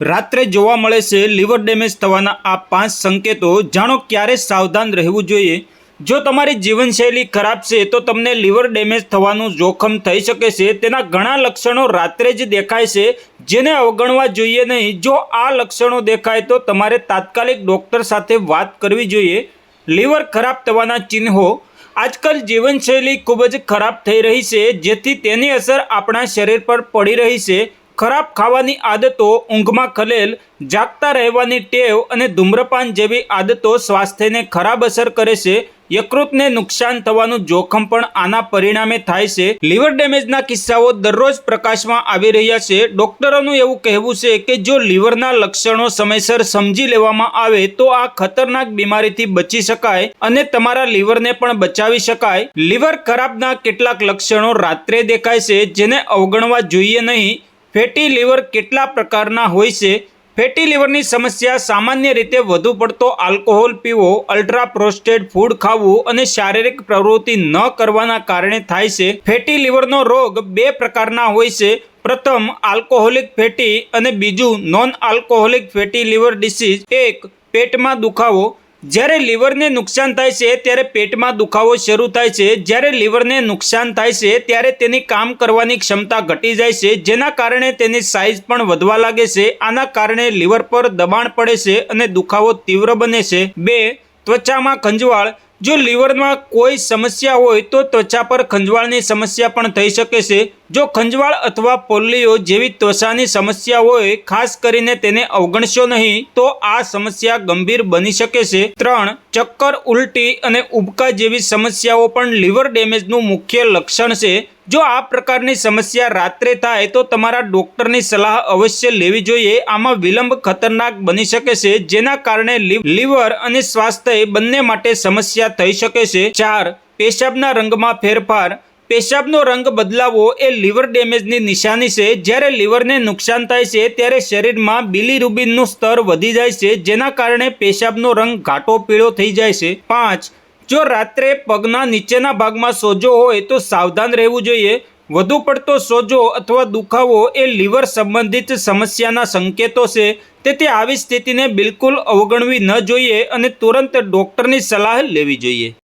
રાત્રે જોવા મળે છે, લીવર ડેમેજ થવાના આ પાંચ સંકેતો. જાણો ક્યારે સાવધાન રહેવું જોઈએ? જો તમારી જીવનશૈલી ખરાબ છે, તો તમને લીવર ડેમેજ થવાનું જોખમ થઈ શકે છે. તેના ઘણા લક્ષણો રાત્રે જ દેખાય છે, જેને અવગણવા જોઈએ નહીં. જો આ લક્ષણો દેખાય, તો તમારે તાત્કાલિક ડૉક્ટર સાથે વાત કરવી જોઈએ. લીવર ખરાબ થવાના ચિહ્નો. આજકાલ જીવનશૈલી ખૂબ જ ખરાબ થઈ રહી છે, જેથી તેની અસર આપણા શરીર પર પડી રહી છે. ખરાબ ખાવાની આદતો ઊંઘમાં ખલેલ, જાગતા રહેવાની ટેવ અને ધૂમ્રપાન જેવી આદતો સ્વાસ્થ્યને ખરાબ અસર કરે છે. યકૃતને નુકસાન થવાનું જોખમ પણ આના પરિણામે થાય છે. લીવર ડેમેજના કિસ્સાઓ દરરોજ પ્રકાશમાં આવી રહ્યા છે. ડોક્ટરોનું એવું કહેવું છે કે જો લીવરના લક્ષણો સમયસર સમજી લેવામાં આવે તો આ ખતરનાક બીમારીથી બચી શકાય અને તમારા લીવરને પણ બચાવી શકાય. લીવર ખરાબના કેટલાક લક્ષણો રાત્રે દેખાય છે, જેને અવગણવા જોઈએ નહીં. ફેટી લીવર કેટલા પ્રકારના હોય છે? ફેટી લીવરની સમસ્યા સામાન્ય રીતે વધુ પડતો આલ્કોહોલ પીવો, અલ્ટ્રા પ્રોસ્ટેડ ફૂડ ખાવું અને શારીરિક પ્રવૃત્તિ ન કરવાના કારણે થાય છે. ફેટી લીવરનો રોગ બે પ્રકારના હોય છે. પ્રથમ, આલ્કોહોલિક ફેટી અને બીજું non alcoholic fatty liver disease. એક, પેટમાં દુખાવો. જ્યારે લીવરને નુકસાન થાય છે, ત્યારે પેટમાં દુખાવો શરૂ થાય છે. જ્યારે લીવરને નુકસાન થાય છે, ત્યારે તેની કામ કરવાની ક્ષમતા ઘટી જાય છે, જેના કારણે તેની સાઇઝ પણ વધવા લાગે છે. આના કારણે લીવર પર દબાણ પડે છે અને દુખાવો તીવ્ર બને છે. બે, ત્વચામાં ખંજવાળ. જો લીવરમાં કોઈ સમસ્યા હોય, તો ત્વચા પર ખંજવાળની સમસ્યા પણ થઈ શકે છે. જો ખંજવાળ અથવા પોલિયો જેવી ત્વચાની સમસ્યા હોય, ખાસ કરીને તેને અવગણશો નહીં, તો આ સમસ્યા ગંભીર બની શકે છે. ત્રણ, ચક્કર ઉલટી અને ઉબકા જેવી સમસ્યાઓ પણ લીવર ડેમેજનું મુખ્ય લક્ષણ છે. જો આ પ્રકારની સમસ્યા રાત્રે થાય, તો તમારા ડોક્ટરની સલાહ અવશ્ય લેવી જોઈએ. આમાં વિલંબ ખતરનાક બની શકે છે, જેના કારણે લીવ- લીવર અને સ્વાસ્થ્ય બંને માટે સમસ્યા થઈ શકે છે. ચાર, પેશાબના રંગમાં ફેરફાર પેશાબનો રંગ બદલાવો એ લીવર ડેમેજની નિશાની છે. જ્યારે લીવરને નુકસાન થાય છે, ત્યારે શરીરમાં બિલીરુબિનનું સ્તર વધી જાય છે, જેના કારણે પેશાબનો રંગ ઘાટો પીળો થઈ જાય છે. પાંચ, જો રાત્રે પગના નીચેના ભાગમાં સોજો હોય તો સાવધાન રહેવું જોઈએ. વધુ પડતો સોજો અથવા દુખાવો એ લીવર સંબંધિત સમસ્યાના સંકેતો છે. તેથી આવી સ્થિતિને બિલકુલ અવગણવી ન જોઈએ અને તુરંત ડૉક્ટરની સલાહ લેવી જોઈએ.